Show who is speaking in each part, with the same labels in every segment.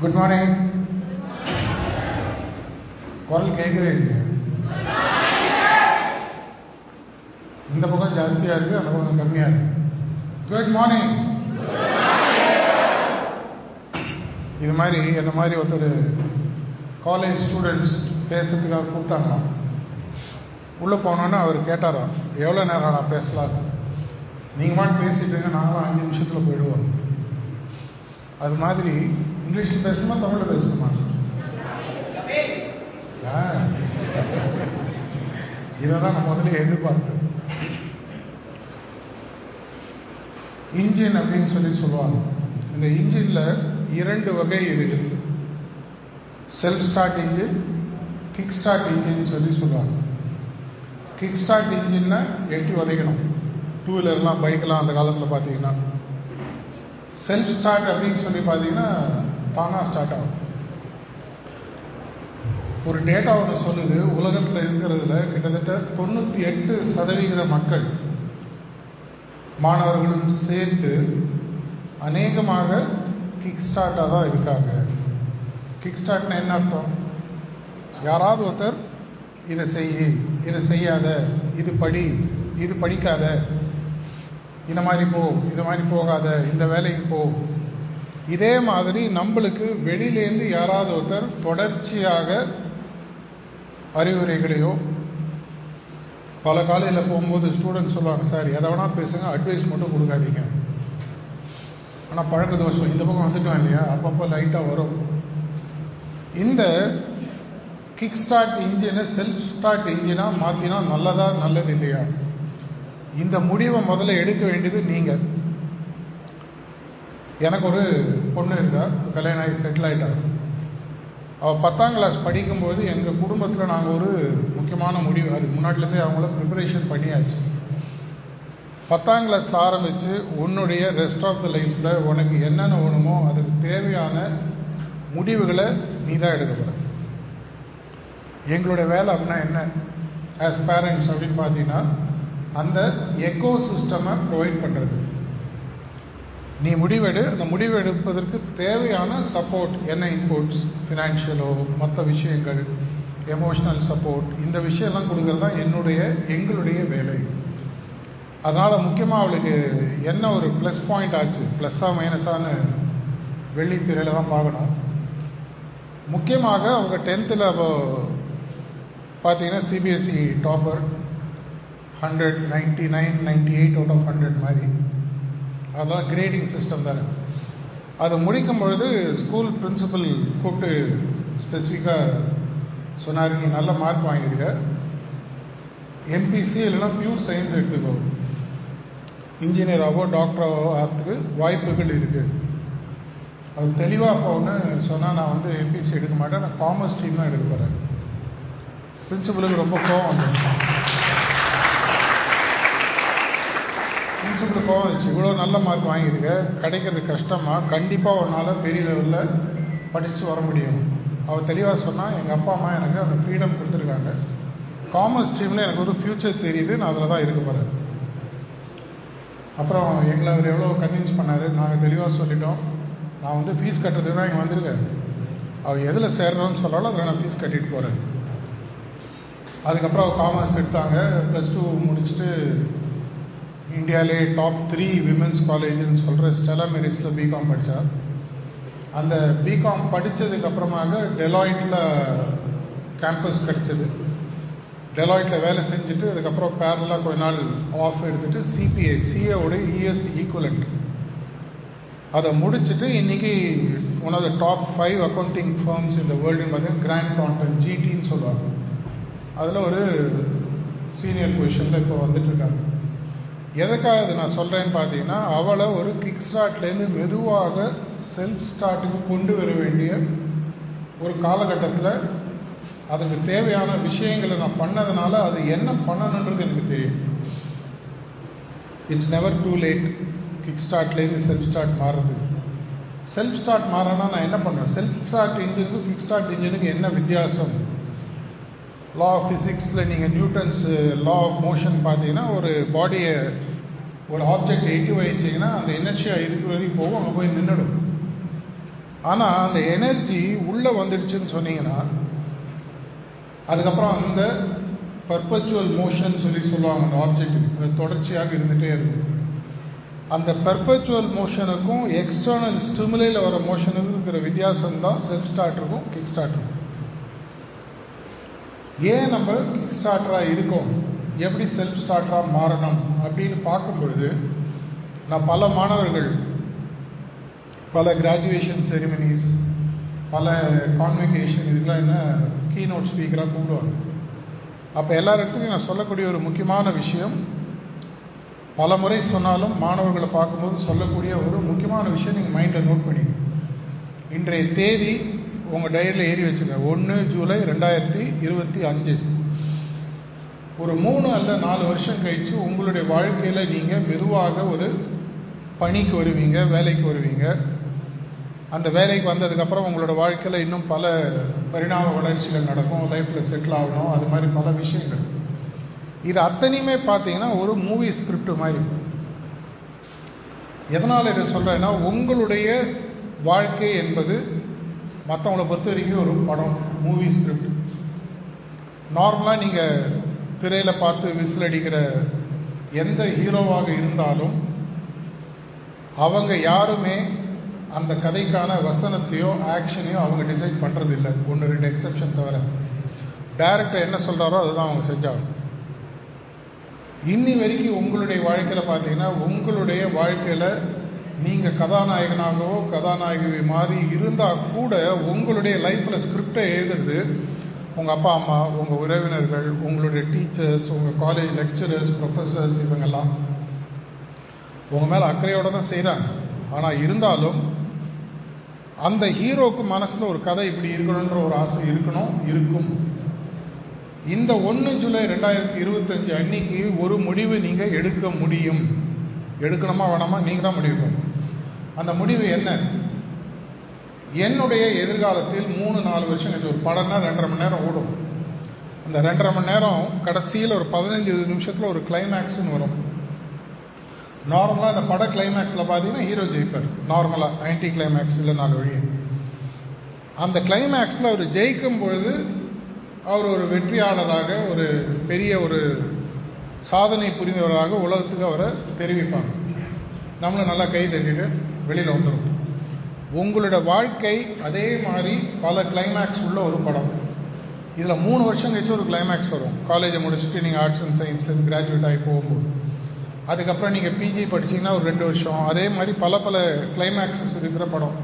Speaker 1: Good morning குரல் கேட்கவே இருக்கு இந்த பக்கம் ஜாஸ்தியா இருக்கு அந்த பக்கம் கம்மியா இருக்கு. குட் மார்னிங் இது மாதிரி என்ன மாதிரி ஒருத்தர் காலேஜ் ஸ்டூடெண்ட்ஸ் பேசுறதுக்காக கூப்பிட்டாங்களாம் உள்ளே போனோன்னே அவர் கேட்டாராம் எவ்வளோ நேரம் நான் பேசலாம்? நீங்கள் மட்டும் பேசிட்டு நாங்களும் அஞ்சு நிமிஷத்தில் போயிடுவோம். அது மாதிரி இங்கிலீஷில் பேசணுமா தமிழில் பேசணுமா? இதை தான் நான் முதல்ல எதிர்பார்த்தோம் இன்ஜின் அப்படின்னு சொல்லி சொல்லுவாங்க. இந்த இன்ஜினில் இரண்டு வகை இருக்குது self start engine kick start engine சொல்லி சொல்லுவாங்க. கிக் ஸ்டார்ட் இன்ஜின்னா எட்டி உதைக்கணும் டூ வீலர்லாம் பைக்கெலாம் அந்த காலத்தில் பார்த்தீங்கன்னா. செல்ஃப் ஸ்டார்ட் அப்படின்னு சொல்லி பார்த்தீங்கன்னா தானாக ஸ்டார்ட் ஆகும். ஒரு டேட்டா ஒன்று சொல்லுது உலகத்தில் இருக்கிறதுல கிட்டத்தட்ட தொண்ணூற்றி எட்டு சதவிகித மக்கள் மாணவர்களும் சேர்த்து அநேகமாக கிக் ஸ்டார்ட்டாக தான் இருக்காங்க. கிக் ஸ்டார்ட்னா என்ன அர்த்தம்? யாராவது ஒருத்தர் இதை செய் இதை செய்யாத இது படி இது படிக்காத இந்த மாதிரி போ இது மாதிரி போகாத இந்த வேலைக்கு போ இதே மாதிரி நம்மளுக்கு வெளியிலேருந்து யாராவது ஒருத்தர் தொடர்ச்சியாக அறிவுரைகளையோ பல காலையில் போகும்போது ஸ்டூடெண்ட்ஸ் சொல்லுவாங்க சார் எதை வேணால் பேசுங்க அட்வைஸ் மட்டும் கொடுக்காதீங்க. ஆனால் பழக்க தோஷம் இந்த பக்கம் வந்துட்டோம் இல்லையா? அப்பப்போ லைட்டாக வரும். இந்த கிக் ஸ்டார்ட் இன்ஜினை செல்ஃப் ஸ்டார்ட் இன்ஜினாக மாற்றினா நல்லதா நல்லது இல்லையா? இந்த முடிவை முதல்ல எடுக்க வேண்டியது நீங்கள் எனக்கு ஒரு பொண்ணு இருக்கா கல்யாணம் ஆகி செட்டில் ஆகிட்டா அவள் பத்தாம் கிளாஸ் படிக்கும்போது எங்கள் குடும்பத்தில் நாங்கள் ஒரு முக்கியமான முடிவு அதுக்கு முன்னாடிலேருந்தே அவங்கள ப்ரிப்பரேஷன் பண்ணியாச்சு. பத்தாம் கிளாஸில் ஆரம்பித்து உன்னுடைய ரெஸ்ட் ஆஃப் த லைஃப்பில் உனக்கு என்னென்ன வேணுமோ அதுக்கு தேவையான முடிவுகளை நீ தான் எடுக்க போகிற எங்களுடைய வேலை அப்படின்னா என்ன? ஆஸ் பேரண்ட்ஸ் அப்படின்னு பார்த்தீங்கன்னா அந்த எக்கோ சிஸ்டமை ப்ரொவைட் பண்ணுறது நீ முடிவெடு அந்த முடிவு எடுப்பதற்கு தேவையான சப்போர்ட் என்ன இன்புட்ஸ் ஃபினான்ஷியலோ மற்ற விஷயங்கள் எமோஷ்னல் சப்போர்ட் இந்த விஷயம்லாம் கொடுக்கறது தான் என்னுடைய எங்களுடைய வேலை. அதனால் முக்கியமாக அவளுக்கு என்ன ஒரு ப்ளஸ் பாயிண்ட் ஆச்சு? ப்ளஸ்ஸாக மைனஸான்னு வெள்ளித்திரையில் தான் பார்க்கணும். முக்கியமாக அவங்க டென்த்தில் பார்த்தீங்கன்னா CBSE topper hundred ninety nine ninety eight out of hundred மாதிரி. அதெல்லாம் கிரேடிங் சிஸ்டம் தானே. அதை முடிக்கும் பொழுது ஸ்கூல் பிரின்சிபல் கூப்பிட்டு ஸ்பெசிஃபிக்காக சொன்னார் நீ நல்ல மார்க் வாங்கியிருக்க. எம்பிசி இல்லைன்னா பியூர் சயின்ஸ் எடுத்துக்கோ. இன்ஜினியராகவோ டாக்டராகவோ ஆகிறதுக்கு வாய்ப்புகள் இருக்குது அது தெளிவாக போகணும்னு சொன்னால் நான் வந்து எம்பிசி எடுக்க மாட்டேன். நான் காமர்ஸ் ஸ்ட்ரீம் தான் எடுக்க போகிறேன் பிரின்சிபலுக்கு ரொம்ப கோவம் வந்துருக்கேன் பிரின்சிபலுக்கு கோவம் வந்துச்சு. இவ்வளோ நல்ல மார்க் வாங்கியிருக்க. கிடைக்கிறது கஷ்டமாக கண்டிப்பாக உன்னால் பெரிய லெவலில் படிச்சுட்டு வர முடியும். அவள் தெளிவாக சொன்னால் எங்கள் அப்பா அம்மா எனக்கு அந்த ஃப்ரீடம் கொடுத்துருக்காங்க. காமர்ஸ் ஸ்ட்ரீமில் எனக்கு ஒரு ஃப்யூச்சர் தெரியுது. நான் அதில் தான் இருக்க போகிறேன் அப்புறம் எங்களை அவர் எவ்வளோ கன்வின்ஸ் பண்ணார்? நாங்கள் தெளிவாக சொல்லிட்டோம். நான் வந்து ஃபீஸ் கட்டுறதுக்கு தான் இங்கே வந்திருக்கேன். அவள் எதில் சேர்றோன்னு சொன்னாலும் அதில் நான் ஃபீஸ் கட்டிட்டு போகிறேன் அதுக்கப்புறம் காமர்ஸ் எடுத்தாங்க. ப்ளஸ் டூ முடிச்சுட்டு இந்தியாவிலே டாப் த்ரீ விமென்ஸ் காலேஜ்னு சொல்கிற ஸ்டெலா மெரிஸில் பிகாம் படித்தார் அந்த பிகாம் படித்ததுக்கப்புறமாக டெலாய்ட்டில் கேம்பஸ் கிடச்சிது. டெலாய்ட்டில் வேலை செஞ்சுட்டு அதுக்கப்புறம் பேரலாக கொஞ்ச நாள் ஆஃப் எடுத்துட்டு சிபிஐ சிஏவோட இஎஸ் ஈக்குவலண்ட் அதை முடிச்சுட்டு இன்றைக்கி one of the top five accounting firms இந்த வேர்ல்டுன்னு பார்த்தீங்கன்னா கிராண்ட் தாண்டன் ஜிடின்னு சொல்லுவாங்க. அதில் ஒரு சீனியர் பொசிஷனில் இப்போ வந்துட்டுருக்காங்க எதுக்காக இது நான் சொல்கிறேன்னு பார்த்தீங்கன்னா அவளை ஒரு கிக் ஸ்டார்ட்லேருந்து மெதுவாக செல்ஃப் ஸ்டார்ட்டுக்கு கொண்டு வர வேண்டிய ஒரு காலகட்டத்தில் அதுக்கு தேவையான விஷயங்களை நான் பண்ணதுனால அது என்ன பண்ணணுன்றது எனக்கு தெரியும். It's never too late kick ஸ்டார்ட்லேருந்து self start மாறுறது. செல்ஃப் ஸ்டார்ட் மாறனா நான் என்ன பண்ணுவேன்? செல்ஃப் ஸ்டார்ட் இன்ஜினுக்கும் கிக் ஸ்டார்ட் இன்ஜினுக்கும் என்ன வித்தியாசம்? லா ஆஃப் ஃபிசிக்ஸில் நீங்கள் நியூட்டன்ஸ் லா ஆஃப் மோஷன் பார்த்தீங்கன்னா ஒரு பாடியை ஒரு ஆப்ஜெக்ட் எட்டி வச்சிங்கன்னா அந்த எனர்ஜியாக இருக்கிற வரைக்கும் போகும் அங்கே போய் நின்றுடும் ஆனால் அந்த எனர்ஜி உள்ளே வந்துடுச்சுன்னு சொன்னீங்கன்னா அதுக்கப்புறம் அந்த பர்பச்சுவல் மோஷன் சொல்லி சொல்லுவாங்க அந்த ஆப்ஜெக்ட் தொடர்ச்சியாக இருந்துகிட்டே இருக்கும். அந்த பெர்பச்சுவல் மோஷனுக்கும் எக்ஸ்டர்னல் ஸ்டிமுலையில் வர மோஷனுக்கும் இருக்கிற வித்தியாசம் தான் செல்ஃப் ஸ்டார்ட் இருக்கும் கிக் ஸ்டார்டருக்கும் ஏன் நம்ம கிக் ஸ்டார்டராக இருக்கோம்? எப்படி செல்ஃப் ஸ்டார்டராக மாறணும்? அப்படின்னு பார்க்கும் பொழுது நான் பல மாணவர்கள் பல கிராஜுவேஷன் செரிமனிஸ் பல கான்வெகேஷன் இதெல்லாம் என்ன கீநோட் ஸ்பீக்கராக கூப்பிடுவாங்க. அப்போ எல்லா இடத்துலையும் நான் சொல்லக்கூடிய ஒரு முக்கியமான விஷயம் பல முறை சொன்னாலும் மாணவர்களை பார்க்கும்போது சொல்லக்கூடிய ஒரு முக்கியமான விஷயம் நீங்கள் மைண்டில் நோட் பண்ணிக்கணும். இன்றைய தேதி உங்கள் டைரியில் ஏறி வச்சுங்க. ஒன்று ஜூலை ரெண்டாயிரத்தி இருபத்தி அஞ்சு. ஒரு மூணு அல்ல நாலு வருஷம் கழித்து உங்களுடைய வாழ்க்கையில் நீங்கள் மெதுவாக ஒரு பணிக்கு வருவீங்க வேலைக்கு வருவீங்க. அந்த வேலைக்கு வந்ததுக்கப்புறம் உங்களோட வாழ்க்கையில் இன்னும் பல பரிணாம வளர்ச்சிகள் நடக்கும் லைஃப்பில் செட்டில் ஆகணும் அது மாதிரி பல விஷயங்கள். இது அத்தனையுமே பார்த்தீங்கன்னா ஒரு மூவி ஸ்கிரிப்ட் மாதிரி. எதனால் இதை சொல்கிறேன்னா உங்களுடைய வாழ்க்கை என்பது மற்றவங்கள பொறுத்த வரைக்கும் ஒரு படம் மூவி ஸ்கிரிப்ட் நார்மலாக நீங்கள் திரையில் பார்த்து விசில் அடிக்கிற எந்த ஹீரோவாக இருந்தாலும் அவங்க யாருமே அந்த கதைக்கான வசனத்தையோ ஆக்ஷனையோ அவங்க டிசைட் பண்ணுறதில்ல ஒன்று ரெண்டு எக்ஸப்ஷன் தவிர. டைரக்டர் என்ன சொல்கிறாரோ அதுதான் அவங்க செஞ்சாங்க இன்னி வரைக்கும் உங்களுடைய வாழ்க்கையில் பார்த்தீங்கன்னா உங்களுடைய வாழ்க்கையில் நீங்கள் கதாநாயகனாகவோ கதாநாயகி மாதிரி இருந்தால் கூட உங்களுடைய லைஃப்பில் ஸ்கிரிப்டை எழுதுறது உங்கள் அப்பா அம்மா உங்கள் உறவினர்கள் உங்களுடைய டீச்சர்ஸ் உங்கள் காலேஜ் லெக்சரர்ஸ் ப்ரொஃபஸர்ஸ் இவங்கெல்லாம் உங்கள் மேலே அக்கறையோடு தான் செய்கிறாங்க ஆனால் இருந்தாலும் அந்த ஹீரோக்கு மனசில் ஒரு கதை இப்படி இருக்கணுன்ற ஒரு ஆசை இருக்கணும் இருக்கும். இந்த ஒன்று ஜூலை ரெண்டாயிரத்தி இருபத்தஞ்சு அன்னைக்கு ஒரு முடிவு நீங்கள் எடுக்க முடியும். எடுக்கணுமா வேணாமா நீங்கள் தான் முடிவு பண்ணணும். அந்த முடிவு என்ன? என்னுடைய எதிர்காலத்தில் மூணு நாலு வருஷம் கழிச்சு ஒரு படம்னா ரெண்டரை மணி நேரம் ஓடும். அந்த ரெண்டரை மணி நேரம் கடைசியில் ஒரு பதினஞ்சு நிமிஷத்தில் ஒரு கிளைமேக்ஸ்னு வரும். நார்மலாக அந்த பட கிளைமேக்ஸில் பார்த்தீங்கன்னா ஹீரோ ஜெயிப்பார். நார்மலாக ஆன்டி கிளைமேக்ஸ் இல்லை நாலு வழி அந்த கிளைமேக்ஸில் அவர் ஜெயிக்கும் பொழுது அவர் ஒரு வெற்றியாளராக ஒரு பெரிய ஒரு சாதனை புரிந்தவராக உலகத்துக்கு அவரை தெரிவிப்பாங்க. நம்மளும் நல்லா கை தட்டிட்டு வெளியில் வந்துடும் உங்களோட வாழ்க்கை அதே மாதிரி பல கிளைமேக்ஸ் உள்ள ஒரு படம். இதில் மூணு வருஷம் கழிச்சு ஒரு கிளைமேக்ஸ் வரும். காலேஜை முடிச்சுட்டு நீங்கள் ஆர்ட்ஸ் அண்ட் சயின்ஸ்லேருந்து கிராஜுவேட் ஆகி போகும்போது. அதுக்கப்புறம் நீங்கள் பிஜி படிச்சிங்கன்னா ஒரு ரெண்டு வருஷம். அதே மாதிரி பல பல கிளைமேக்ஸஸ் இருக்கிற படம்.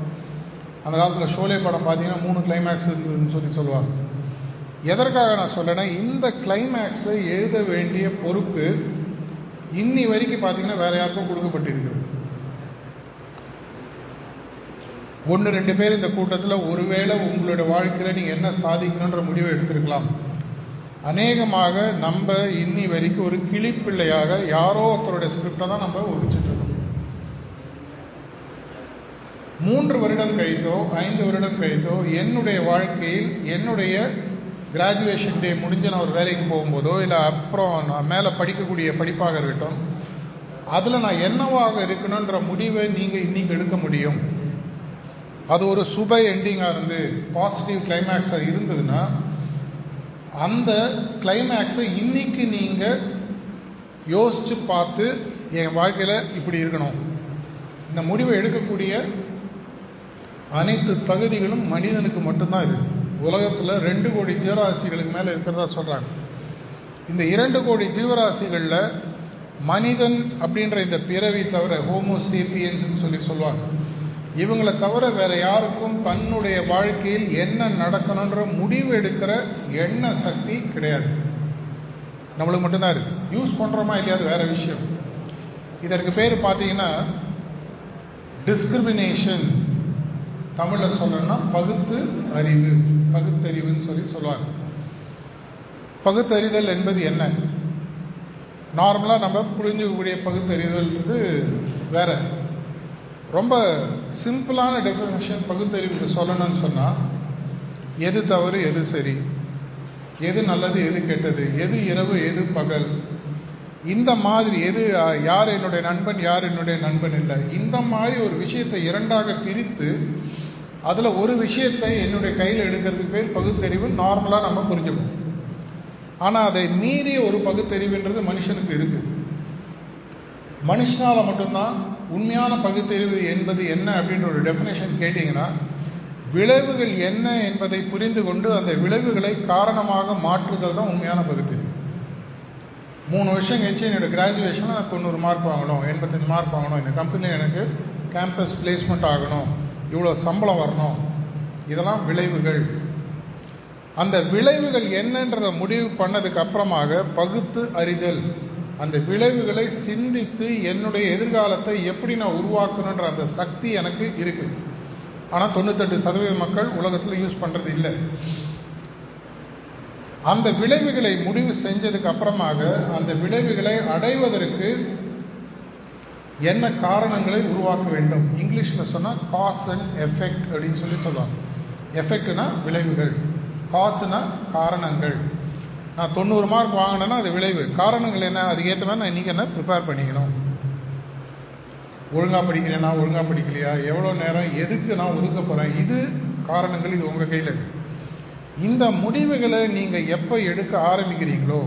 Speaker 1: அந்த காலத்தில் ஷோலே படம் பார்த்தீங்கன்னா மூணு கிளைமேக்ஸ் இருந்ததுன்னு சொல்லி சொல்லுவாங்க. எதற்காக நான் சொல்கிறேன்னா இந்த கிளைமேக்ஸை எழுத வேண்டிய பொறுப்பு இன்னி வரைக்கும் பார்த்தீங்கன்னா வேறு யாருக்கும் கொடுக்கப்பட்டிருக்குது ஒன்று ரெண்டு பேர் இந்த கூட்டத்தில் ஒருவேளை உங்களோட வாழ்க்கையில் நீங்கள் என்ன சாதிக்கணுன்ற முடிவை எடுத்திருக்கலாம். அநேகமாக நம்ம இன்னி வரைக்கும் ஒரு கிளிப்பிள்ளையாக யாரோ ஒருத்தருடைய ஸ்கிரிப்டை தான் நம்ம ஒழிச்சிட்ருக்கோம் மூன்று வருடம் கழித்தோ ஐந்து வருடம் கழித்தோ என்னுடைய வாழ்க்கையில் என்னுடைய கிராஜுவேஷன் டே முடிஞ்சு நான் ஒரு வேலைக்கு போகும்போதோ இல்லை அப்புறம் நான் மேலே படிக்கக்கூடிய படிப்பாக இருக்கட்டும் அதில் நான் என்னவாக இருக்கணுன்ற முடிவை நீங்கள் இன்றைக்கி எடுக்க முடியும். அது ஒரு சுப எண்டிங்காக இருந்து பாசிட்டிவ் கிளைமேக்ஸாக இருந்ததுன்னா அந்த கிளைமேக்ஸை இன்னைக்கு நீங்கள் யோசித்து பார்த்து என் வாழ்க்கையில் இப்படி இருக்கணும். இந்த முடிவை எடுக்கக்கூடிய அனைத்து தகுதிகளும் மனிதனுக்கு மட்டும்தான் இருக்கு உலகத்தில் ரெண்டு கோடி ஜீவராசிகளுக்கு மேலே இருக்கிறதா சொல்கிறாங்க இந்த இரண்டு கோடி ஜீவராசிகளில் மனிதன் அப்படின்ற இந்த பிறவி தவிர ஹோமோசேப்பியன்ஸ்னு சொல்லி சொல்லுவாங்க. இவங்களை தவிர வேற யாருக்கும் தன்னுடைய வாழ்க்கையில் என்ன நடக்கணுன்ற முடிவு எடுக்கிற எண்ண சக்தி கிடையாது. நம்மளுக்கு மட்டும்தான் இருக்கு. யூஸ் பண்ணுறோமா இல்லையாது வேற விஷயம். இதற்கு பேர் பார்த்தீங்கன்னா டிஸ்கிரிமினேஷன் தமிழில் சொல்லணும்னா பகுத்து அறிவு. பகுத்தறிவுன்னு சொல்லி சொல்லுவாங்க. பகுத்தறிதல் என்பது என்ன? நார்மலாக நம்ம புரிஞ்சுக்கக்கூடிய பகுத்தறிதல் வேற. ரொம்ப சிம்பிளான டெஃபினேஷன் பகுத்தறிவுக்கு சொல்லணும்னு சொன்னால் எது தவறு எது சரி? எது நல்லது எது கெட்டது? எது இரவு எது பகல்? இந்த மாதிரி எது யார் என்னுடைய நண்பன் யார் என்னுடைய நண்பன் இல்லை? இந்த மாதிரி ஒரு விஷயத்தை இரண்டாக பிரித்து அதில் ஒரு விஷயத்தை என்னுடைய கையில் எடுக்கிறதுக்கு பேர் பகுத்தறிவு நார்மலாக நம்ம புரிஞ்சுக்கணும். ஆனால் அதை மீறிய ஒரு பகுத்தறிவுன்றது மனுஷனுக்கு இருக்குது மனுஷனால் மட்டும்தான் உண்மையான பகுத்தறிவு என்பது என்ன அப்படின்ற ஒரு டெஃபினேஷன் கேட்டிங்கன்னா விளைவுகள் என்ன என்பதை புரிந்து கொண்டு அந்த விளைவுகளை காரணமாக மாற்றுதல் தான் உண்மையான பகுத்தறிவு. மூணு வருஷம் கழிச்சு என்னோடய கிராஜுவேஷனில் நான் தொண்ணூறு மார்க் வாங்கணும் எண்பத்தஞ்சு மார்க் வாங்கணும். இந்த கம்பெனியில் எனக்கு கேம்பஸ் பிளேஸ்மெண்ட் ஆகணும் இவ்வளோ சம்பளம் வரணும். இதெல்லாம் விளைவுகள். அந்த விளைவுகள் என்னன்றதை முடிவு பண்ணதுக்கு அப்புறமாக பகுத்து அறிதல். அந்த விளைவுகளை சிந்தித்து என்னுடைய எதிர்காலத்தை எப்படி நான் உருவாக்கணுன்ற அந்த சக்தி எனக்கு இருக்கு. ஆனால் தொண்ணூத்தெட்டு சதவீத மக்கள் உலகத்தில் யூஸ் பண்ணுறது இல்லை. அந்த விளைவுகளை முடிவு செஞ்சதுக்கு அப்புறமாக அந்த விளைவுகளை அடைவதற்கு என்ன காரணங்களை உருவாக்க வேண்டும்? இங்கிலீஷில் சொன்னால் காஸ் அண்ட் எஃபெக்ட் அப்படின்னு சொல்லி சொல்லுவாங்க. எஃபெக்ட்னா விளைவுகள். காசுனா காரணங்கள். நான் தொண்ணூறு மார்க் வாங்கினேன்னா அது விளைவு. காரணங்கள் என்ன? அதுக்கேற்ற மாதிரி நான் இன்றைக்கி என்ன? ப்ரிப்பேர் பண்ணிக்கணும். ஒழுங்காக படிக்கிறேனா ஒழுங்காக படிக்கலையா? எவ்வளோ நேரம்? எதுக்கு நான் ஒதுக்க போகிறேன் இது காரணங்கள் இது உங்கள் கையில் இந்த முடிவுகளை நீங்கள் எப்போ எடுக்க ஆரம்பிக்கிறீங்களோ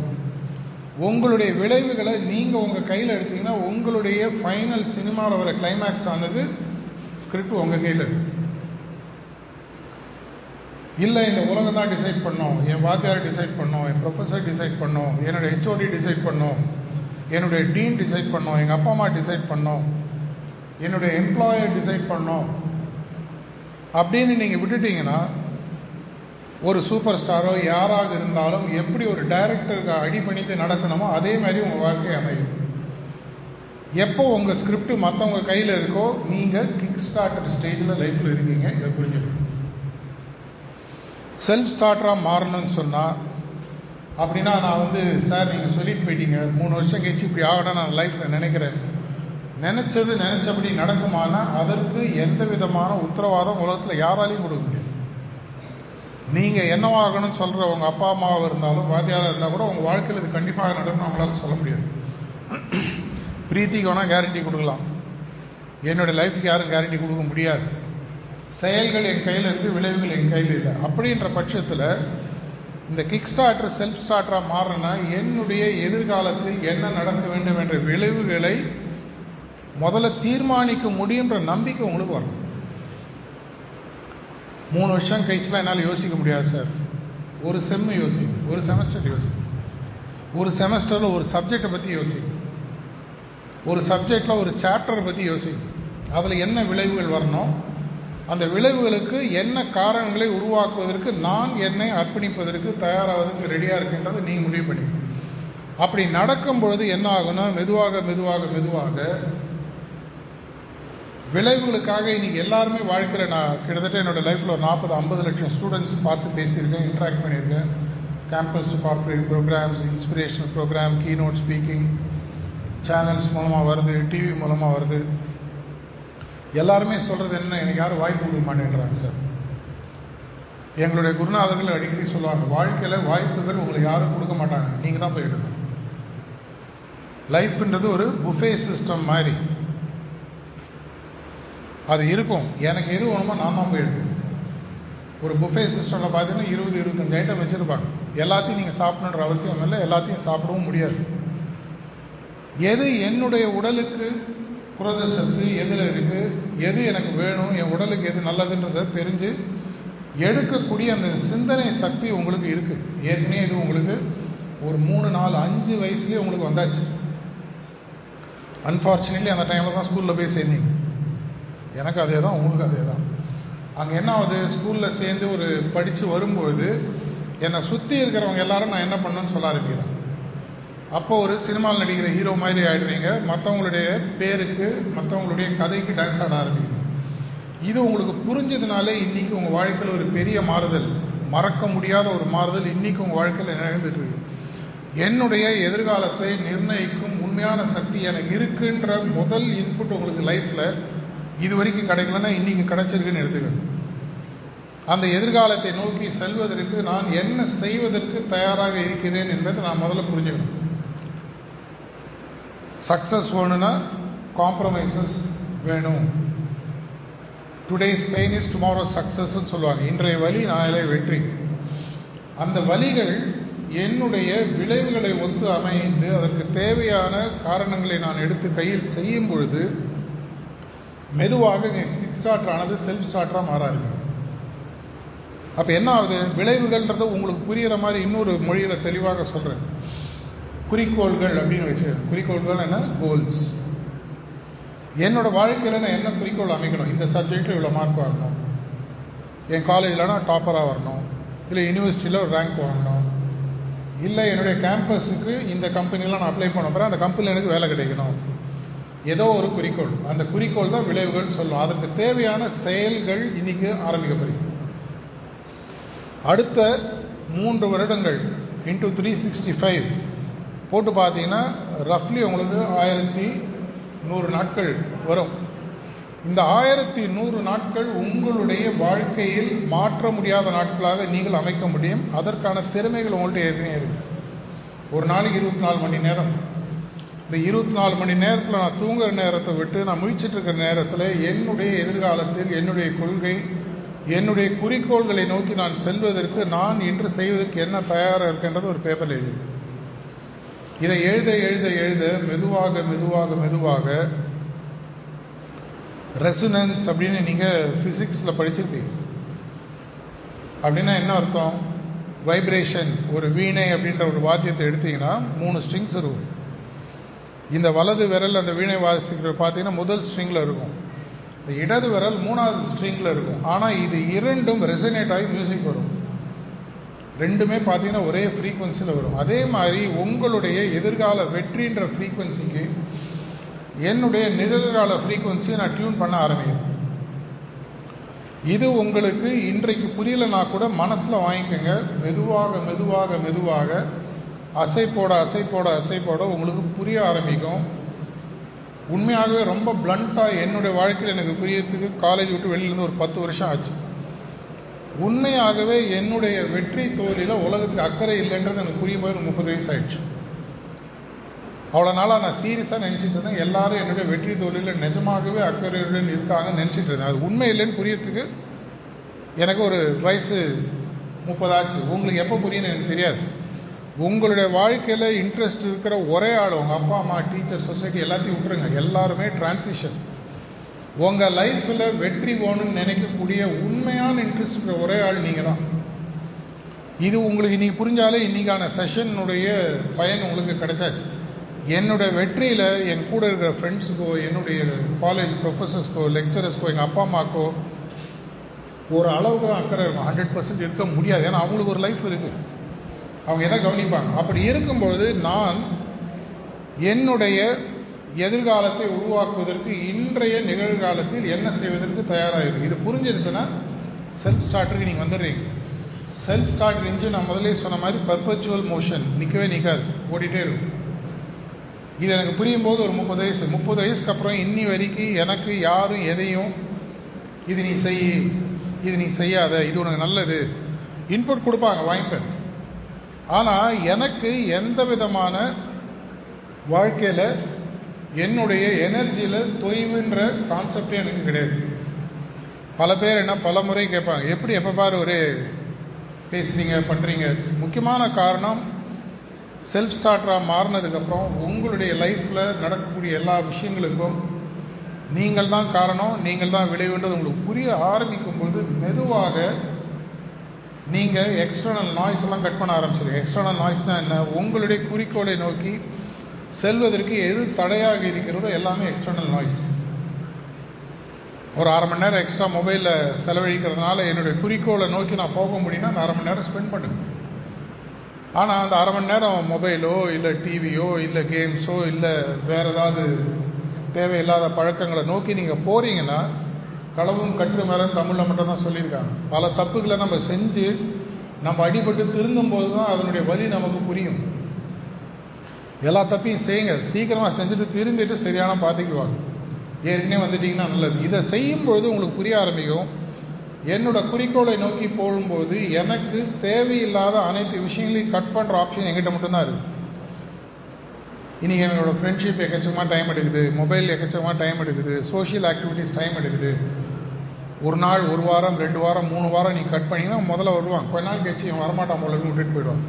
Speaker 1: உங்களுடைய விளைவுகளை நீங்கள் உங்கள் கையில் எடுத்தீங்கன்னா உங்களுடைய ஃபைனல் சினிமாவில் வர கிளைமேக்ஸ் ஆனது ஸ்கிரிப்ட் உங்கள் கையில் இருக்கு. இல்லை இந்த உலகம் தான் டிசைட் பண்ணோம். என் வாத்தியார் டிசைட் பண்ணோம் என் ப்ரொஃபஸர் டிசைட் பண்ணோம் என்னுடைய ஹெச்ஓடி டிசைட் பண்ணோம் என்னுடைய டீன் டிசைட் பண்ணோம் எங்கள் அப்பா அம்மா டிசைட் பண்ணோம் என்னுடைய எம்ப்ளாயர் டிசைட் பண்ணோம். அப்படின்னு நீங்கள் விட்டுட்டீங்கன்னா ஒரு சூப்பர் ஸ்டாரோ யாராக இருந்தாலும் எப்படி ஒரு டைரக்டருக்கு அடிபணித்து நடக்கணுமோ அதே மாதிரி உங்கள் வாழ்க்கை அமையும். எப்போ உங்கள் ஸ்கிரிப்ட் மற்றவங்க கையில் இருக்கோ நீங்கள் கிக் ஸ்டார்டர் ஸ்டேஜில் லைஃப்பில் இருக்கீங்க இதை புரிஞ்சுக்கணும். செல்ஃப் ஸ்டார்டராக மாறணும்னு சொன்னால் அப்படின்னா நான் வந்து சார் நீங்கள் சொல்லிட்டு போயிட்டீங்க. மூணு வருஷம் கழிச்சு இப்படி ஆகணும் நான் லைஃப்பில் நினைக்கிறேன். நினச்சது நினச்சபடி நடக்குமானா அதற்கு எந்த விதமான உத்தரவாதம் உலகத்தில் யாராலையும் கொடுக்க முடியாது. நீங்கள் என்னவாகணும்னு சொல்கிற உங்கள் அப்பா அம்மாவாக இருந்தாலும் வாத்தியாராக இருந்தால் கூட உங்கள் வாழ்க்கையில் இது கண்டிப்பாக நடக்கும் அவங்களால சொல்ல முடியாது. பிரீத்திக்கு வேணால் கேரண்டி கொடுக்கலாம். என்னுடைய லைஃப்க்கு யாரும் கேரண்டி கொடுக்க முடியாது. செயல்கள் என் கையில் இருக்குது விளைவுகள் என் கையில் இல்லை. அப்படின்ற பட்சத்தில் இந்த கிக் ஸ்டார்டர் செல்ஃப் ஸ்டார்டராக மாறினா என்னுடைய எதிர்காலத்தில் என்ன நடக்க வேண்டும் என்ற விளைவுகளை முதல்ல தீர்மானிக்க முடியுன்ற நம்பிக்கை உங்களுக்கு வரணும். மூணு வருஷம் கழிச்சுலாம் என்னால் யோசிக்க முடியாது சார் ஒரு செம்மு யோசிக்கும் ஒரு செமஸ்டர் யோசிக்கும் ஒரு செமஸ்டரில் ஒரு சப்ஜெக்டை பற்றி யோசிக்கும் ஒரு சப்ஜெக்டில் ஒரு சாப்டரை பற்றி யோசிக்கும் அதில் என்ன விளைவுகள் வரணும்? அந்த விளைவுகளுக்கு என்ன காரணங்களை உருவாக்குவதற்கு நான் என்னை அர்ப்பணிப்பதற்கு தயாராவதற்கு ரெடியாக இருக்கின்றதை நீங்கள் முடிவு பண்ணி. அப்படி நடக்கும் பொழுது என்ன ஆகும்னா மெதுவாக மெதுவாக மெதுவாக விளைவுகளுக்காக இன்னைக்கு எல்லாருமே வாழ்க்கையில் நான் கிட்டத்தட்ட என்னோடய லைஃப்பில் ஒரு நாற்பது ஐம்பது லட்சம் ஸ்டூடெண்ட்ஸ் பார்த்து பேசியிருக்கேன் இன்ட்ராக்ட் பண்ணியிருக்கேன். Campus to corporate programs inspirational program keynote speaking channels மூலமாக வருது டிவி மூலமாக வருது. எல்லாருமே சொல்கிறது என்ன? எனக்கு யாரும் வாய்ப்பு கொடுக்க மாட்டேன்றாங்க சார். எங்களுடைய குருநாதர்கள் அடிக்கடி சொல்லுவாங்க வாழ்க்கையில் வாய்ப்புகள் உங்களுக்கு யாரும் கொடுக்க மாட்டாங்க. நீங்கள் தான் போய் எடுக்கணும். லைஃப்ன்றது ஒரு புஃபே சிஸ்டம் மாதிரி. அது இருக்கும். எனக்கு எது வேணுமோ நான் தான் போய் எடுக்கணும் ஒரு புஃபே சிஸ்டமில் பார்த்தீங்கன்னா இருபது இருபத்தஞ்சு ஐட்டம் வச்சுருப்பாங்க. எல்லாத்தையும் நீங்கள் சாப்பிடணுன்ற அவசியம் இல்லை. எல்லாத்தையும் சாப்பிடவும் முடியாது. எது என்னுடைய உடலுக்கு புரதச்சத்து எதில் இருக்குது எது எனக்கு வேணும் என் உடலுக்கு எது நல்லதுன்றதை தெரிஞ்சு எடுக்கக்கூடிய அந்த சிந்தனை சக்தி உங்களுக்கு இருக்குது ஏற்கனவே இது உங்களுக்கு ஒரு மூணு நாலு அஞ்சு வயசுலேயே உங்களுக்கு வந்தாச்சு. அன்ஃபார்ச்சுனேட்லி அந்த டைமில் தான் ஸ்கூலில் போய் சேர்ந்தீங்க. எனக்கு அதே தான் உங்களுக்கு அதே தான் அங்கே என்ன ஆகுது? ஸ்கூலில் சேர்ந்து ஒரு படித்து வரும்பொழுது என்னை சுற்றி இருக்கிறவங்க எல்லாரும் நான் என்ன பண்ணுன்னு சொல்ல ஆரம்பிக்கிறேன் அப்போ ஒரு சினிமாவில் நடிக்கிற ஹீரோ மாதிரி ஆயிடுவீங்க. மற்றவங்களுடைய பேருக்கு மற்றவங்களுடைய கதைக்கு டான்ஸ் ஆட ஆரம்பிக்கிறீங்க இது உங்களுக்கு புரிஞ்சதுனாலே இன்றைக்கி உங்கள் வாழ்க்கையில் ஒரு பெரிய மாறுதல். மறக்க முடியாத ஒரு மாறுதல் இன்றைக்கி உங்கள் வாழ்க்கையில் நிகழ்ந்துட்டு என்னுடைய எதிர்காலத்தை நிர்ணயிக்கும் உண்மையான சக்தி எனக்கு இருக்குன்ற முதல் இன்புட் உங்களுக்கு லைஃப்பில் இது வரைக்கும் கிடைக்கலன்னா இன்றைக்கி கிடைச்சிருக்குன்னு எடுத்துக்கோங்க. அந்த எதிர்காலத்தை நோக்கி செல்வதற்கு நான் என்ன செய்வதற்கு தயாராக இருக்கிறேன் என்பதை நான் முதல்ல புரிஞ்சுக்கணும். சக்ஸஸ் வேணும்னா காம்ப்ரமைசஸ் வேணும். டுடேஸ் பெயின் இஸ் டுமாரோ சக்ஸஸ்ன்னு சொல்லுவாங்க. இன்றைய வலி நாளை வெற்றி. அந்த வலிகள் என்னுடைய விளைவுகளை ஒத்து அமைந்து அதற்கு தேவையான காரணங்களை நான் எடுத்து கையில் செய்யும் பொழுது மெதுவாக கிக் ஸ்டார்டர் ஆனது செல்ஃப் ஸ்டார்டராக மாற அப்போ என்ன ஆகுது? விளைவுகள்ன்றது உங்களுக்கு புரிகிற மாதிரி இன்னொரு மொழியில் தெளிவாக சொல்கிறேன் குறிக்கோள்கள் அப்படின்னு வச்சு குறிக்கோள்கள் என்ன? கோல்ஸ் என்னோட வாழ்க்கையில் நான் என்ன குறிக்கோள் அமைக்கணும்? இந்த சப்ஜெக்டில் இவ்வளோ மார்க் வரணும். என் காலேஜில் நான் டாப்பராக வரணும். இல்லை யூனிவர்சிட்டியில் ஒரு ரேங்க் வாங்கணும். இல்லை என்னுடைய கேம்பஸுக்கு இந்த கம்பெனியில் நான் அப்ளை பண்ண போகிறேன் அந்த கம்பெனியில் எனக்கு வேலை கிடைக்கணும். ஏதோ ஒரு குறிக்கோள். அந்த குறிக்கோள் தான் விளைவுகள் சொல்லும். அதற்கு தேவையான செயல்கள் இன்னைக்கு ஆரம்பிக்கப்படுகிறது. அடுத்த மூன்று வருடங்கள் இன்டூ த்ரீ சிக்ஸ்டி ஃபைவ் போட்டு பார்த்தீங்கன்னா ரஃப்லி உங்களுக்கு ஆயிரத்தி நூறு நாட்கள் வரும். இந்த ஆயிரத்தி நூறு நாட்கள் உங்களுடைய வாழ்க்கையில் மாற்ற முடியாத நாட்களாக நீங்கள் அமைக்க முடியும். அதற்கான திறமைகள் உங்கள்கிட்ட ஏற்கனவே இருக்கு. ஒரு நாளைக்கு இருபத்தி நாலு மணி நேரம். இந்த இருபத்தி நாலு மணி நேரத்தில் நான் தூங்குற நேரத்தை விட்டு நான் முழிச்சிட்டு இருக்கிற நேரத்தில் என்னுடைய எதிர்காலத்தில் என்னுடைய கொள்கை என்னுடைய குறிக்கோள்களை நோக்கி நான் செல்வதற்கு நான் இன்று செய்வதற்கு என்ன தயாராக இருக்கின்றது ஒரு பேப்பரில் எழுதியிருக்கேன் இதை எழுத எழுத எழுத மெதுவாக மெதுவாக மெதுவாக ரெசுனன்ஸ் அப்படின்னு நீங்கள் ஃபிசிக்ஸில் படிச்சிருப்பீங்க. அப்படின்னா என்ன அர்த்தம்? வைப்ரேஷன் ஒரு வீணை அப்படின்ற ஒரு வாத்தியத்தை எடுத்தீங்கன்னா மூணு ஸ்ட்ரிங்ஸ் இருக்கும். இந்த வலது விரல் அந்த வீணை வாசிக்கிற பார்த்தீங்கன்னா முதல் ஸ்ட்ரிங்கில் இருக்கும். இந்த இடது விரல் மூணாவது ஸ்ட்ரிங்கில் இருக்கும். ஆனால் இது இரண்டும் ரெசனேட் ஆகி மியூசிக் வரும். ரெண்டுமே பார்த்தீங்கன்னா ஒரே ஃப்ரீக்குவன்சியில் வரும். அதே மாதிரி உங்களுடைய எதிர்கால வெற்றின்ற ஃப்ரீக்குவன்சிக்கு என்னுடைய நிழற்கால ஃப்ரீக்குவன்சியை நான் டியூன் பண்ண ஆரம்பிக்கிறேன். இது உங்களுக்கு இன்றைக்கு புரியலனா கூட மனசில் வாங்கிக்கோங்க. மெதுவாக மெதுவாக மெதுவாக அசை போட அசை போட அசை போட உங்களுக்கு புரிய ஆரம்பிக்கும். உண்மையாகவே ரொம்ப பிளண்ட்டாக என்னுடைய வாழ்க்கையில் எனக்கு புரியறதுக்கு காலேஜ் விட்டு வெளியிலேருந்து ஒரு பத்து வருஷம் ஆச்சு. உண்மையாகவே என்னுடைய வெற்றி தோல்வியில் உலகத்துக்கு அக்கறை இல்லைன்றது எனக்கு புரியும் போது முப்பது வயசு ஆயிடுச்சு. அவ்வளோ நாளாக நான் சீரியஸாக நினச்சிட்டு இருந்தேன். எல்லாரும் என்னுடைய வெற்றி தோல்வியில் நிஜமாகவே அக்கறையுடன் இருக்காங்கன்னு நினச்சிட்டு இருந்தேன். அது உண்மை இல்லைன்னு புரியறதுக்கு எனக்கு ஒரு வயசு முப்பதாச்சு உங்களுக்கு எப்போ புரியுன்னு எனக்கு தெரியாது. உங்களுடைய வாழ்க்கையில் இன்ட்ரெஸ்ட் இருக்கிற ஒரே ஆள் உங்கள் அப்பா அம்மா டீச்சர் சொசைட்டி எல்லாத்தையும் விட்டுருங்க. எல்லாருமே டிரான்சிஷன் உங்கள் லைஃப்பில் வெற்றி போகணும்னு நினைக்கக்கூடிய உண்மையான இன்ட்ரெஸ்ட் இருக்கிற ஒரே ஆள் நீங்கள் தான் இது உங்களுக்கு இன்னைக்கு புரிஞ்சாலே இன்னைக்கான செஷனுடைய பயன் உங்களுக்கு கிடைச்சாச்சு. என்னுடைய வெற்றியில் என் கூட இருக்கிற ஃப்ரெண்ட்ஸுக்கோ என்னுடைய காலேஜ் ப்ரொஃபஸர்ஸ்க்கோ லெக்சரர்ஸ்க்கோ எங்கள் அப்பா அம்மாக்கோ ஒரு அளவுக்கு தான் அக்கறை இருக்கும். ஹண்ட்ரட் பர்சன்ட் இருக்க முடியாது. ஏன்னா அவங்களுக்கு ஒரு லைஃப் இருக்குது அவங்க எதை கவனிப்பாங்க? அப்படி இருக்கும்பொழுது நான் என்னுடைய எதிர்காலத்தை உருவாக்குவதற்கு இன்றைய நிகழ்காலத்தில் என்ன செய்வதற்கு தயாராக இருக்கு இது புரிஞ்சிருச்சுன்னா செல்ஃப் ஸ்டார்டருக்கு நீங்கள் வந்துடுறீங்க. செல்ஃப் ஸ்டார்ட் இன்ஜின் நான் முதலே சொன்ன மாதிரி பர்பச்சுவல் மோஷன் நிற்கவே நிற்காது ஓடிட்டே இருக்கும். இது எனக்கு புரியும் போது ஒரு முப்பது வயசு. முப்பது வயசுக்கு அப்புறம் இன்னி வரைக்கும் எனக்கு யாரும் எதையும் இது நீ செய் இது நீ செய்யாத இது உனக்கு நல்லது. இன்புட் கொடுப்பாங்க வாங்கிப்பேன் ஆனால் எனக்கு எந்த விதமான வாழ்க்கையில் என்னுடைய எனர்ஜியில் தொய்வுன்ற கான்செப்டே எனக்கு கிடையாது. பல பேர் என்ன பல முறை கேட்பாங்க எப்படி எப்போ பாரு ஒரு பேசுறீங்க பண்ணுறீங்க முக்கியமான காரணம் செல்ஃப் ஸ்டார்டராக மாறினதுக்கப்புறம் உங்களுடைய லைஃப்பில் நடக்கக்கூடிய எல்லா விஷயங்களுக்கும் நீங்கள் தான் காரணம் நீங்கள் தான் விளைவுன்றது உங்களுக்கு புரிய ஆரம்பிக்கும் போது மெதுவாக நீங்கள் எக்ஸ்டர்னல் நாய்ஸ் எல்லாம் கட் பண்ண ஆரம்பிச்சிருங்க எக்ஸ்டர்னல் நாய்ஸ்னால் என்ன? உங்களுடைய குறிக்கோளை நோக்கி செல்வதற்கு எது தடையாக இருக்கிறதோ எல்லாமே எக்ஸ்டர்னல் நாய்ஸ் ஒரு அரை மணி நேரம் எக்ஸ்ட்ரா மொபைலில் செலவழிக்கிறதுனால என்னுடைய குறிக்கோளை நோக்கி நான் போக முடியும்னா அந்த அரை மணி நேரம் ஸ்பெண்ட் பண்ணுங்க. ஆனால் அந்த அரை மணி நேரம் மொபைலோ இல்லை டிவியோ இல்லை கேம்ஸோ இல்லை வேறு ஏதாவது தேவையில்லாத பழக்கங்களை நோக்கி நீங்கள் போகிறீங்கன்னா களவும் கற்று மரம் தமிழில் மட்டும் தான் சொல்லியிருக்காங்க. பல தப்புகளை நம்ம செஞ்சு நம்ம அடிபட்டு திருந்தும் போது தான் அதனுடைய வழி நமக்கு புரியும். எல்லா தப்பையும் செய்யுங்க. சீக்கிரமாக செஞ்சுட்டு திருந்திட்டு சரியான பார்த்துக்குவாங்க ஏற்கனவே வந்துட்டீங்கன்னா நல்லது. இதை செய்யும் பொழுது உங்களுக்கு புரிய ஆரம்பிக்கும். என்னோட குறிக்கோளை நோக்கி போகும்போது எனக்கு தேவையில்லாத அனைத்து விஷயங்களையும் கட் பண்ணுற ஆப்ஷன் எங்கிட்ட மட்டும்தான் இருக்குது இன்றைக்கி என்னோடய ஃப்ரெண்ட்ஷிப் எக்கச்சக்கமாக டைம் எடுக்குது. மொபைல் எக்கச்சக்கமாக டைம் எடுக்குது. சோஷியல் ஆக்டிவிட்டீஸ் டைம் எடுக்குது. ஒரு நாள் ஒரு வாரம் ரெண்டு வாரம் மூணு வாரம் நீ கட் பண்ணிங்கன்னா முதல்ல வருவான். கொஞ்ச நாள் கழிச்சு இவன் வரமாட்டான் போல விட்டுட்டு போயிடுவான்.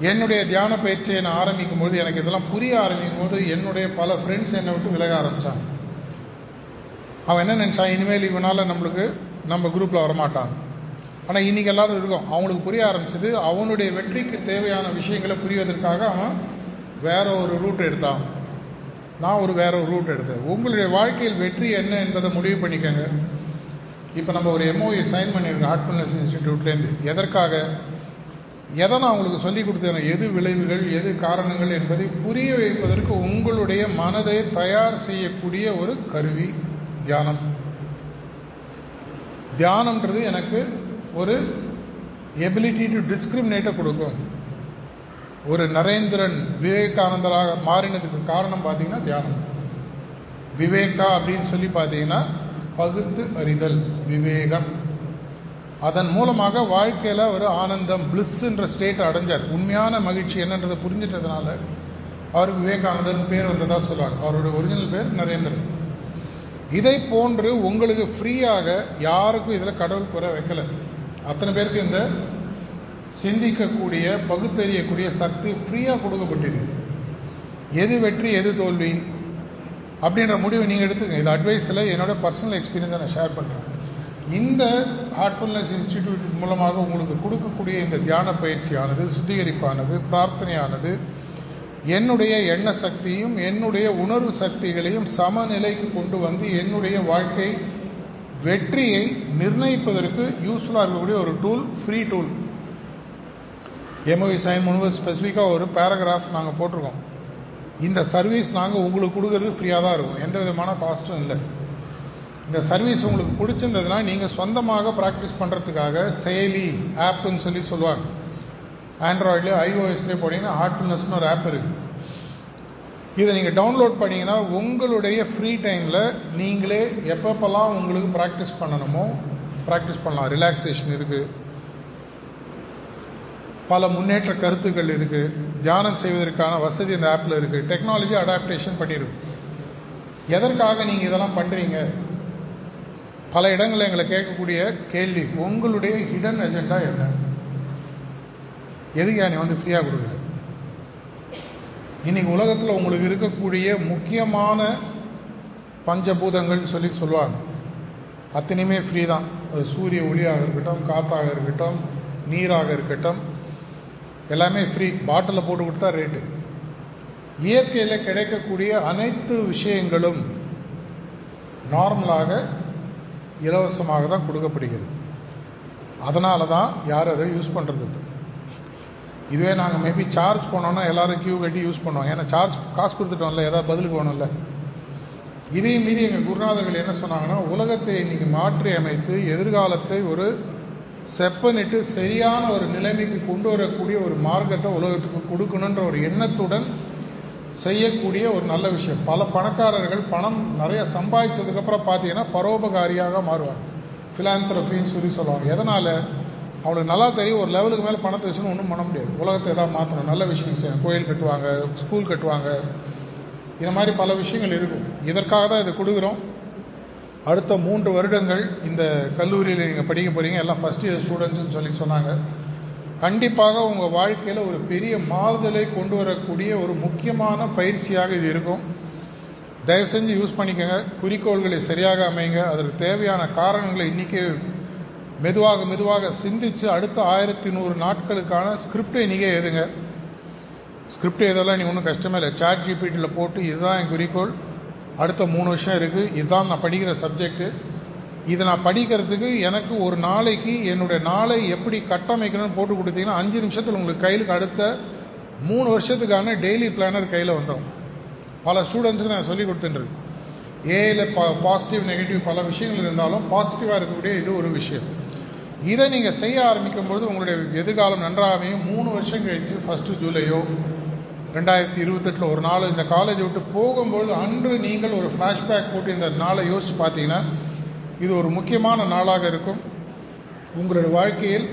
Speaker 1: என்னுடைய தியான பயிற்சியை நான் ஆரம்பிக்கும் பொழுது எனக்கு இதெல்லாம் புரிய ஆரம்பிக்கும் போது என்னுடைய பல ஃப்ரெண்ட்ஸ் என்னை விட்டு விலக ஆரம்பித்தாங்க அவன் என்ன நினச்சான்? இனிமேல் இவனால் நம்மளுக்கு நம்ம குரூப்பில் வரமாட்டான். ஆனால் இன்னைக்கு எல்லாரும் இருக்கோம். அவங்களுக்கு புரிய ஆரம்பிச்சது அவனுடைய வெற்றிக்கு தேவையான விஷயங்களை புரிவதற்காக அவன் வேற ஒரு ரூட் எடுத்தான். நான் ஒரு வேற ஒரு ரூட் எடுத்தேன். உங்களுடைய வாழ்க்கையில் வெற்றி என்ன என்பதை முடிவு பண்ணிக்கோங்க. இப்போ நம்ம ஒரு எம்ஓஏ சைன் பண்ணியிருக்கோம். ஹார்ட்ஃபுல்னஸ் இன்ஸ்டிடியூட்லேருந்து எதற்காக? எதை நான் உங்களுக்கு சொல்லி கொடுத்தேன் எது விளைவுகள் எது காரணங்கள் என்பதை புரிய வைப்பதற்கு உங்களுடைய மனதை தயார் செய்யக்கூடிய ஒரு கருவி தியானம். தியானம்ன்றது எனக்கு ஒரு எபிலிட்டி டு டிஸ்கிரிமினேட்டை கொடுக்கும். ஒரு நரேந்திரன் விவேகானந்தராக மாறினதுக்கு காரணம் பார்த்தீங்கன்னா தியானம். விவேகா அப்படின்னு சொல்லி பார்த்தீங்கன்னா பகுத்து அறிதல் விவேகம். அதன் மூலமாக வாழ்க்கையில் ஒரு ஆனந்தம் பிளிஸ்ன்ற ஸ்டேட் அடைஞ்சார். உண்மையான மகிழ்ச்சி என்னன்றதை புரிஞ்சிட்டதுனால அவருக்கு விவேகானந்தர் பேர் வந்ததாக சொல்லுவாங்க. அவருடைய ஒரிஜினல் பேர் நரேந்திரன். இதை போன்று உங்களுக்கு ஃப்ரீயாக யாருக்கும் இதில் கடவுள் குறை வைக்கலை. அத்தனை பேருக்கு இந்த சிந்திக்கக்கூடிய பகுத்தறியக்கூடிய சக்தி ஃப்ரீயாக கொடுக்கப்பட்டிருக்கு. எது வெற்றி எது தோல்வி அப்படின்ற முடிவை நீங்கள் எடுத்துக்கங்க. இது அட்வைஸில் என்னோட பர்சனல் எக்ஸ்பீரியன்ஸை நான் ஷேர் பண்ணுறேன் இந்த ஹார்ட்ஃபுல்னஸ் இன்ஸ்டிடியூட் மூலமாக உங்களுக்கு கொடுக்கக்கூடிய இந்த தியான பயிற்சியானது சுத்திகரிப்பானது பிரார்த்தனையானது என்னுடைய எண்ண சக்தியும் என்னுடைய உணர்வு சக்திகளையும் சமநிலைக்கு கொண்டு வந்து என்னுடைய வாழ்க்கை வெற்றியை நிர்ணயிப்பதற்கு யூஸ்ஃபுல்லாக இருக்கக்கூடிய ஒரு tool free tool MOV sign முன்பு ஸ்பெசிஃபிக்காக ஒரு பேராகிராஃப் நாங்கள் போட்டிருக்கோம். இந்த சர்வீஸ் நாங்கள் உங்களுக்கு கொடுக்கறது ஃப்ரீயாக தான் இருக்கும். எந்த விதமான காஸ்ட்டும் இல்லை. இந்த சர்வீஸ் உங்களுக்கு பிடிச்சிருந்ததுன்னா நீங்கள் சொந்தமாக ப்ராக்டிஸ் பண்ணுறதுக்காக செயலி ஆப்புன்னு சொல்லி சொல்லுவாங்க. ஆண்ட்ராய்ட்லேயே ஐஓஎஸ்லேயே போனீங்கன்னா ஹார்ட்ஃபுல்னஸ்னு ஒரு ஆப் இருக்குது இதை நீங்கள் டவுன்லோட் பண்ணிங்கன்னா உங்களுடைய ஃப்ரீ டைமில் நீங்களே எப்பப்பெல்லாம் உங்களுக்கு ப்ராக்டிஸ் பண்ணணுமோ ப்ராக்டிஸ் பண்ணலாம். ரிலாக்ஸேஷன் இருக்குது பல முன்னேற்ற கருத்துக்கள் இருக்குது தியானம் செய்வதற்கான வசதி இந்த ஆப்பில் இருக்குது டெக்னாலஜி அடாப்டேஷன் பண்ணியிருக்கு எதற்காக நீங்கள் இதெல்லாம் பண்ணுறீங்க பல இடங்களில் எங்களை கேட்கக்கூடிய கேள்வி உங்களுடைய ஹிடன் அஜெண்டா என்ன? எதுக்கு நீ வந்து ஃப்ரீயாக கொடுக்குது இன்னைக்கு உலகத்தில் உங்களுக்கு இருக்கக்கூடிய முக்கியமான பஞ்சபூதங்கள்னு சொல்லி சொல்லுவாங்க. அத்தனையுமே ஃப்ரீ தான். அது சூரிய ஒளியாக இருக்கட்டும் காற்றாக இருக்கட்டும் நீராக இருக்கட்டும் எல்லாமே ஃப்ரீ பாட்டிலில் போட்டு கொடுத்தா ரேட்டு இயற்கையில் கிடைக்கக்கூடிய அனைத்து விஷயங்களும் நார்மலாக இலவசமாக தான் கொடுக்கப்படுகிறது. அதனால தான் யாரும் அதை யூஸ் பண்ணுறது இதுவே நாங்கள் மேபி சார்ஜ் போனோன்னா எல்லாரும் கியூ கட்டி யூஸ் பண்ணுவோம் ஏன்னா சார்ஜ் காசு கொடுத்துட்டோம்ல ஏதாவது பதிலுக்கு வேணும்ல இதையும் மீறி எங்கள் குருநாதர்கள் என்ன சொன்னாங்கன்னா உலகத்தை இன்னைக்கு மாற்றி அமைத்து எதிர்காலத்தை ஒரு செப்பனிட்டு சரியான ஒரு நிலைமைக்கு கொண்டு வரக்கூடிய ஒரு மார்க்கத்தை உலகத்துக்கு கொடுக்கணுன்ற ஒரு எண்ணத்துடன் செய்யக்கூடிய ஒரு நல்ல விஷயம். பல பணக்காரர்கள் பணம் நிறைய சம்பாதிச்சதுக்கப்புறம் பார்த்தீங்கன்னா பரோபகாரியாக மாறுவாங்க. ஃபிலாந்திரபின்னு சொல்லி சொல்லுவாங்க. எதனால்? அவளுக்கு நல்லா தெரியும் ஒரு லெவலுக்கு மேலே பணத்தை வச்சுன்னு ஒன்றும் பண்ண முடியாது. உலகத்தை எதாவது மாற்றணும் நல்ல விஷயம் செய்யணும். கோயில் கட்டுவாங்க ஸ்கூல் கட்டுவாங்க. இந்த மாதிரி பல விஷயங்கள் இருக்கும். இதற்காக தான் இதை கொடுக்குறோம். அடுத்த மூன்று வருடங்கள் இந்த கல்லூரியில் நீங்கள் படிக்க போகிறீங்க எல்லாம் ஃபஸ்ட் இயர் ஸ்டூடெண்ட்ஸ்னு சொல்லி சொன்னாங்க. கண்டிப்பாக உங்கள் வாழ்க்கையில் ஒரு பெரிய மாறுதலை கொண்டு வரக்கூடிய ஒரு முக்கியமான பயிற்சியாக இது இருக்கும். தயவு செஞ்சு யூஸ் பண்ணிக்கோங்க. குறிக்கோள்களை சரியாக அமைங்க. அதற்கு தேவையான காரணங்களை இன்றைக்கி மெதுவாக மெதுவாக சிந்திச்சு அடுத்த ஆயிரத்தி நூறு நாட்களுக்கான ஸ்கிரிப்டை நீங்கள் எழுதுங்க. ஸ்கிரிப்ட் இதெல்லாம் நீ ஒன்றும் கஷ்டமே இல்லை. சாட் ஜிபிடியில் போட்டு இதுதான் என் குறிக்கோள். அடுத்த மூணு வருஷம் இருக்குது இதுதான் நான் படிக்கிற சப்ஜெக்ட்டு இதை நான் படிக்கிறதுக்கு எனக்கு ஒரு நாளைக்கு என்னுடைய நாளை எப்படி கட்டமைக்கணும்னு போட்டு கொடுத்தீங்கன்னா அஞ்சு நிமிஷத்தில் உங்களுக்கு கையிலுக்கு அடுத்த மூணு வருஷத்துக்கான டெய்லி பிளானர் கையில் வந்துடும் பல ஸ்டூடெண்ட்ஸுக்கு நான் சொல்லி கொடுத்துட்டுருக்கேன் ஏல பா பாசிட்டிவ் நெகட்டிவ் பல விஷயங்கள் இருந்தாலும் பாசிட்டிவாக இருக்கக்கூடிய இது ஒரு விஷயம். இதை நீங்கள் செய்ய ஆரம்பிக்கும்போது உங்களுடைய எதிர்காலம் நன்றாகவே மூணு வருஷம் கழிச்சு ஃபஸ்ட்டு ஜூலையோ ரெண்டாயிரத்தி இருபத்தெட்டில் ஒரு நாள் இந்த காலேஜ் விட்டு போகும்பொழுது அன்று நீங்கள் ஒரு ஃப்ளாஷ்பேக் போட்டு இந்த நாளை யோசித்து பார்த்தீங்கன்னா இது ஒரு முக்கியமான நாளாக இருக்கும். உங்களுடைய வாழ்க்கையில்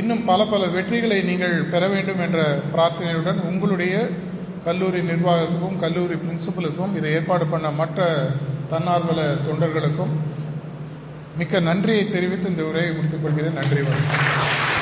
Speaker 1: இன்னும் பல பல வெற்றிகளை நீங்கள் பெற வேண்டும் என்ற பிரார்த்தனையுடன் உங்களுடைய கல்லூரி நிர்வாகத்துக்கும் கல்லூரி பிரின்சிபலுக்கும் இதை ஏற்பாடு பண்ண மற்ற தன்னார்வல தொண்டர்களுக்கும் மிக்க நன்றியை தெரிவித்து இந்த உரையை முடித்துக் கொள்கிறேன். நன்றி வணக்கம்.